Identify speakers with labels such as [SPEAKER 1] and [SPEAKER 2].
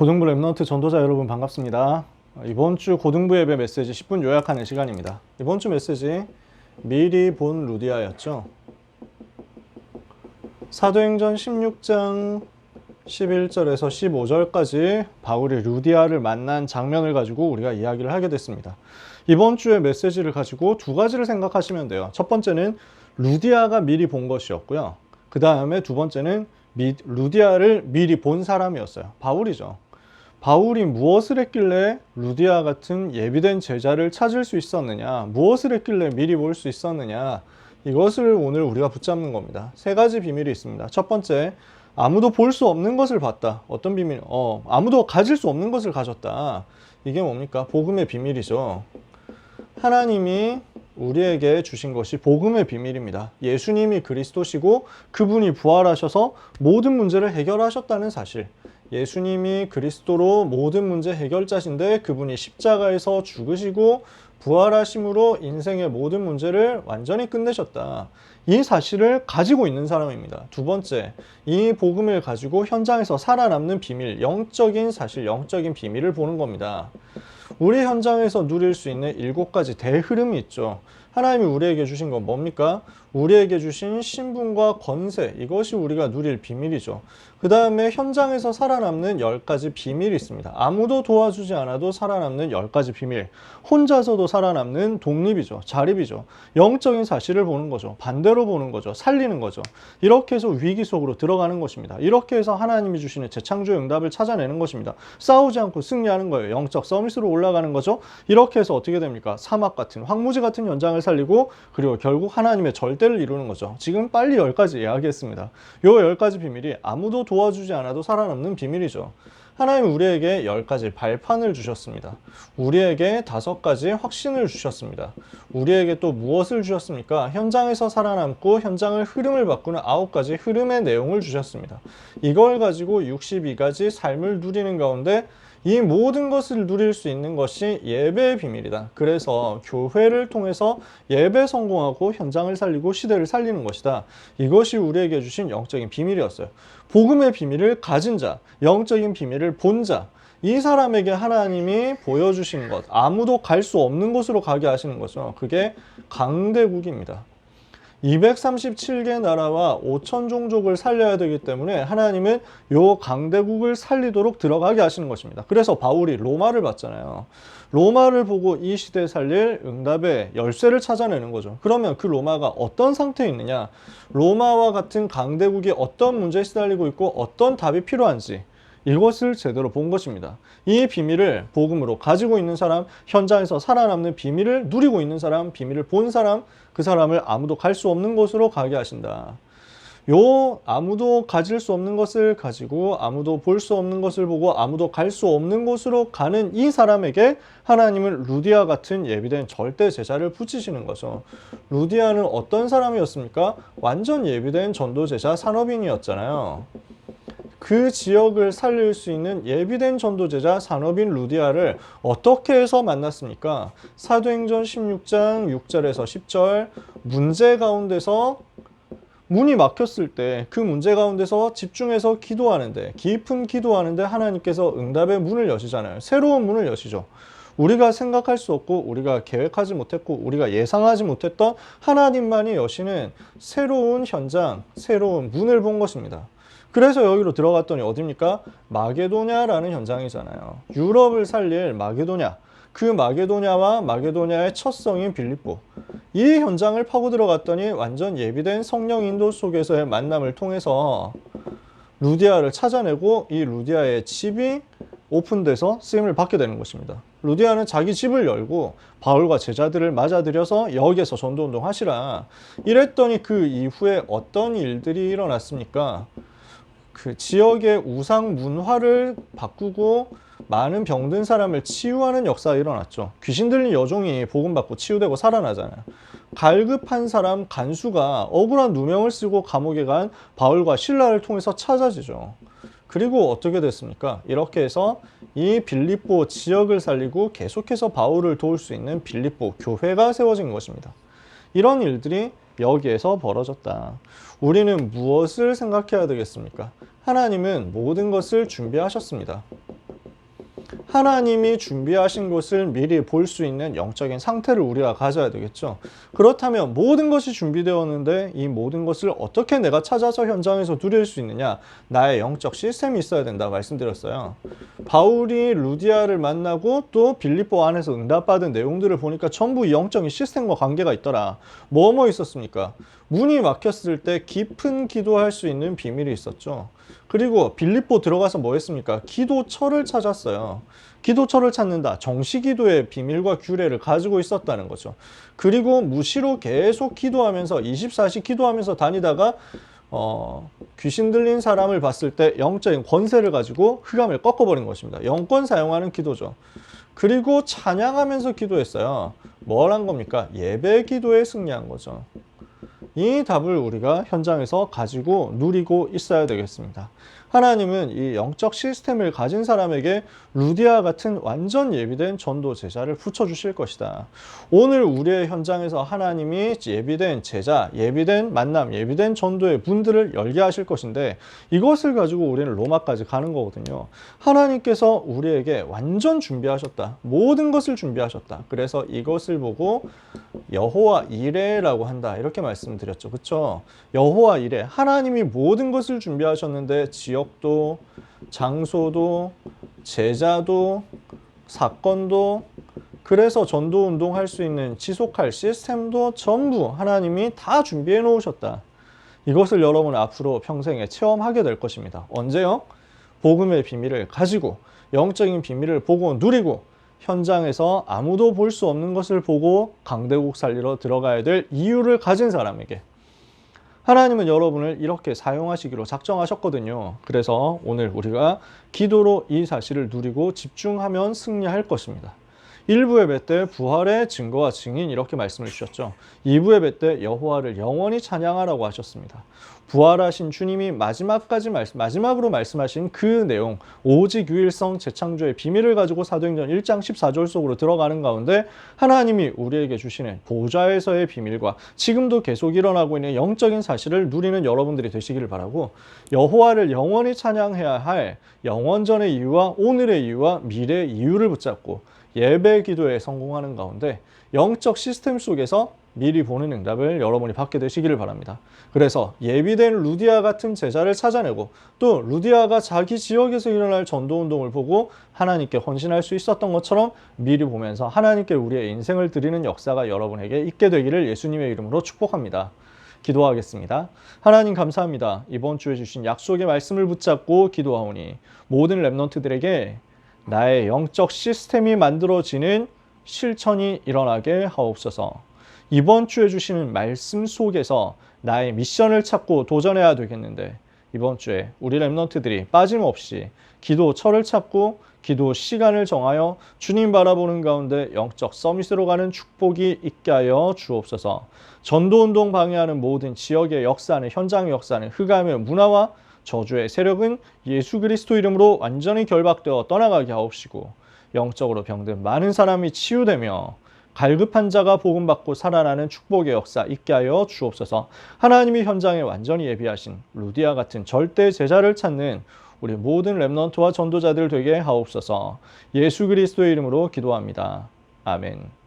[SPEAKER 1] 고등부 랩넌트 전도자 여러분 반갑습니다. 이번 주 고등부 예배 메시지 10분 요약하는 시간입니다. 이번 주 메시지 미리 본 루디아였죠. 사도행전 16장 11절에서 15절까지 바울이 루디아를 만난 장면을 가지고 우리가 이야기를 하게 됐습니다. 이번 주의 메시지를 가지고 두 가지를 생각하시면 돼요. 첫 번째는 루디아가 미리 본 것이었고요. 그 다음에 두 번째는 미, 루디아를 미리 본 사람이었어요. 바울이죠. 바울이 무엇을 했길래 루디아 같은 예비된 제자를 찾을 수 있었느냐, 무엇을 했길래 미리 볼 수 있었느냐, 이것을 오늘 우리가 붙잡는 겁니다. 세 가지 비밀이 있습니다. 첫 번째, 아무도 볼 수 없는 것을 봤다. 어떤 비밀? 어, 아무도 가질 수 없는 것을 가졌다. 이게 뭡니까? 복음의 비밀이죠. 하나님이 우리에게 주신 것이 복음의 비밀입니다. 예수님이 그리스도시고 그분이 부활하셔서 모든 문제를 해결하셨다는 사실. 예수님이 그리스도로 모든 문제 해결자신데 그분이 십자가에서 죽으시고 부활하심으로 인생의 모든 문제를 완전히 끝내셨다. 이 사실을 가지고 있는 사람입니다. 두 번째, 이 복음을 가지고 현장에서 살아남는 비밀, 영적인 사실, 영적인 비밀을 보는 겁니다. 우리 현장에서 누릴 수 있는 일곱 가지 대흐름이 있죠. 하나님이 우리에게 주신 건 뭡니까? 우리에게 주신 신분과 권세, 이것이 우리가 누릴 비밀이죠. 그 다음에 현장에서 살아남는 열 가지 비밀이 있습니다. 아무도 도와주지 않아도 살아남는 열 가지 비밀. 혼자서도 살아남는 독립이죠. 자립이죠. 영적인 사실을 보는 거죠. 반대로 보는 거죠. 살리는 거죠. 이렇게 해서 위기 속으로 들어가는 것입니다. 이렇게 해서 하나님이 주시는 재창조의 응답을 찾아내는 것입니다. 싸우지 않고 승리하는 거예요. 영적 서밋으로 올라가는 거죠. 이렇게 해서 어떻게 됩니까? 사막 같은 황무지 같은 현장을 살리고 그리고 결국 하나님의 절대를 이루는 거죠. 지금 빨리 열 가지 이야기했습니다. 요열 가지 비밀이 아무도 도와주지 않아도 살아남는 비밀이죠. 하나님 우리에게 열 가지 발판을 주셨습니다. 우리에게 다섯 가지 확신을 주셨습니다. 우리에게 또 무엇을 주셨습니까? 현장에서 살아남고 현장을 흐름을 바꾸는 아홉 가지 흐름의 내용을 주셨습니다. 이걸 가지고 62가지 삶을 누리는 가운데 이 모든 것을 누릴 수 있는 것이 예배의 비밀이다. 그래서 교회를 통해서 예배 성공하고 현장을 살리고 시대를 살리는 것이다. 이것이 우리에게 주신 영적인 비밀이었어요. 복음의 비밀을 가진 자, 영적인 비밀을 본 자, 이 사람에게 하나님이 보여주신 것, 아무도 갈 수 없는 곳으로 가게 하시는 거죠. 그게 강대국입니다. 237개 나라와 5천 종족을 살려야 되기 때문에 하나님은 요 강대국을 살리도록 들어가게 하시는 것입니다. 그래서 바울이 로마를 봤잖아요. 로마를 보고 이 시대에 살릴 응답의 열쇠를 찾아내는 거죠. 그러면 그 로마가 어떤 상태에 있느냐? 로마와 같은 강대국이 어떤 문제에 시달리고 있고 어떤 답이 필요한지 이것을 제대로 본 것입니다. 이 비밀을 복음으로 가지고 있는 사람, 현장에서 살아남는 비밀을 누리고 있는 사람, 비밀을 본 사람, 그 사람을 아무도 갈 수 없는 곳으로 가게 하신다. 요 아무도 가질 수 없는 것을 가지고 아무도 볼 수 없는 것을 보고 아무도 갈 수 없는 곳으로 가는 이 사람에게 하나님은 루디아 같은 예비된 절대 제자를 붙이시는 거죠. 루디아는 어떤 사람이었습니까? 완전 예비된 전도 제자 산업인이었잖아요. 그 지역을 살릴 수 있는 예비된 전도제자 산업인 루디아를 어떻게 해서 만났습니까? 사도행전 16장 6절에서 10절 문제 가운데서 문이 막혔을 때 그 문제 가운데서 집중해서 기도하는데 깊은 기도하는데 하나님께서 응답의 문을 여시잖아요. 새로운 문을 여시죠. 우리가 생각할 수 없고 우리가 계획하지 못했고 우리가 예상하지 못했던 하나님만이 여시는 새로운 현장, 새로운 문을 본 것입니다. 그래서 여기로 들어갔더니 어딥니까? 마게도냐라는 현장이잖아요. 유럽을 살릴 마게도냐. 그 마게도냐와 마게도냐의 첫 성인 빌립보. 이 현장을 파고 들어갔더니 완전 예비된 성령 인도 속에서의 만남을 통해서 루디아를 찾아내고 이 루디아의 집이 오픈돼서 쓰임을 받게 되는 것입니다. 루디아는 자기 집을 열고 바울과 제자들을 맞아들여서 여기에서 전도운동 하시라. 이랬더니 그 이후에 어떤 일들이 일어났습니까? 그 지역의 우상 문화를 바꾸고 많은 병든 사람을 치유하는 역사가 일어났죠. 귀신 들린 여종이 복음받고 치유되고 살아나잖아요. 갈급한 사람 간수가 억울한 누명을 쓰고 감옥에 간 바울과 신라를 통해서 찾아지죠. 그리고 어떻게 됐습니까? 이렇게 해서 이 빌립보 지역을 살리고 계속해서 바울을 도울 수 있는 빌립보 교회가 세워진 것입니다. 이런 일들이 여기에서 벌어졌다. 우리는 무엇을 생각해야 되겠습니까? 하나님은 모든 것을 준비하셨습니다. 하나님이 준비하신 것을 미리 볼 수 있는 영적인 상태를 우리가 가져야 되겠죠. 그렇다면 모든 것이 준비되었는데 이 모든 것을 어떻게 내가 찾아서 현장에서 누릴 수 있느냐? 나의 영적 시스템이 있어야 된다 말씀드렸어요. 바울이 루디아를 만나고 또 빌립보 안에서 응답받은 내용들을 보니까 전부 영적인 시스템과 관계가 있더라. 뭐뭐 있었습니까? 문이 막혔을 때 깊은 기도할 수 있는 비밀이 있었죠. 그리고 빌립보 들어가서 뭐 했습니까? 기도처를 찾았어요. 기도처를 찾는다. 정시기도의 비밀과 규례를 가지고 있었다는 거죠. 그리고 무시로 계속 기도하면서 24시 기도하면서 다니다가 어, 귀신 들린 사람을 봤을 때 영적인 권세를 가지고 흑암을 꺾어버린 것입니다. 영권 사용하는 기도죠. 그리고 찬양하면서 기도했어요. 뭘 한 겁니까? 예배 기도에 승리한 거죠. 이 답을 우리가 현장에서 가지고 누리고 있어야 되겠습니다. 하나님은 이 영적 시스템을 가진 사람에게 루디아 같은 완전 예비된 전도 제자를 붙여주실 것이다. 오늘 우리의 현장에서 하나님이 예비된 제자, 예비된 만남, 예비된 전도의 분들을 열게 하실 것인데 이것을 가지고 우리는 로마까지 가는 거거든요. 하나님께서 우리에게 완전 준비하셨다. 모든 것을 준비하셨다. 그래서 이것을 보고 여호와 이레라고 한다. 이렇게 말씀드렸죠. 그렇죠? 여호와 이레. 하나님이 모든 것을 준비하셨는데 지 역도 장소도 제자도 사건도 그래서 전도 운동할 수 있는 지속할 시스템도 전부 하나님이 다 준비해 놓으셨다. 이것을 여러분 앞으로 평생에 체험하게 될 것입니다. 언제요? 복음의 비밀을 가지고 영적인 비밀을 보고 누리고 현장에서 아무도 볼 수 없는 것을 보고 강대국 살리러 들어가야 될 이유를 가진 사람에게 하나님은 여러분을 이렇게 사용하시기로 작정하셨거든요. 그래서 오늘 우리가 기도로 이 사실을 누리고 집중하면 승리할 것입니다. 1부 예배 때 부활의 증거와 증인 이렇게 말씀을 주셨죠. 2부 예배 때 여호와를 영원히 찬양하라고 하셨습니다. 부활하신 주님이 마지막까지 말씀, 마지막으로 말씀하신 그 내용, 오직 유일성 재창조의 비밀을 가지고 사도행전 1장 14절 속으로 들어가는 가운데 하나님이 우리에게 주시는 보좌에서의 비밀과 지금도 계속 일어나고 있는 영적인 사실을 누리는 여러분들이 되시기를 바라고 여호와를 영원히 찬양해야 할 영원전의 이유와 오늘의 이유와 미래의 이유를 붙잡고 예배 기도에 성공하는 가운데 영적 시스템 속에서 미리 보는 응답을 여러분이 받게 되시기를 바랍니다. 그래서 예비된 루디아 같은 제자를 찾아내고 또 루디아가 자기 지역에서 일어날 전도 운동을 보고 하나님께 헌신할 수 있었던 것처럼 미리 보면서 하나님께 우리의 인생을 드리는 역사가 여러분에게 있게 되기를 예수님의 이름으로 축복합니다. 기도하겠습니다. 하나님 감사합니다. 이번 주에 주신 약속의 말씀을 붙잡고 기도하오니 모든 랩넌트들에게 나의 영적 시스템이 만들어지는 실천이 일어나게 하옵소서. 이번 주에 주시는 말씀 속에서 나의 미션을 찾고 도전해야 되겠는데 이번 주에 우리 랩런트들이 빠짐없이 기도 철을 찾고 기도 시간을 정하여 주님 바라보는 가운데 영적 서밋으로 가는 축복이 있게 하여 주옵소서. 전도운동 방해하는 모든 지역의 역사는 현장의 역사는 흑암의 문화와 저주의 세력은 예수 그리스도 이름으로 완전히 결박되어 떠나가게 하옵시고 영적으로 병든 많은 사람이 치유되며 갈급한 자가 복음 받고 살아나는 축복의 역사 있게 하여 주옵소서. 하나님이 현장에 완전히 예비하신 루디아 같은 절대 제자를 찾는 우리 모든 랩넌트와 전도자들 되게 하옵소서. 예수 그리스도의 이름으로 기도합니다. 아멘.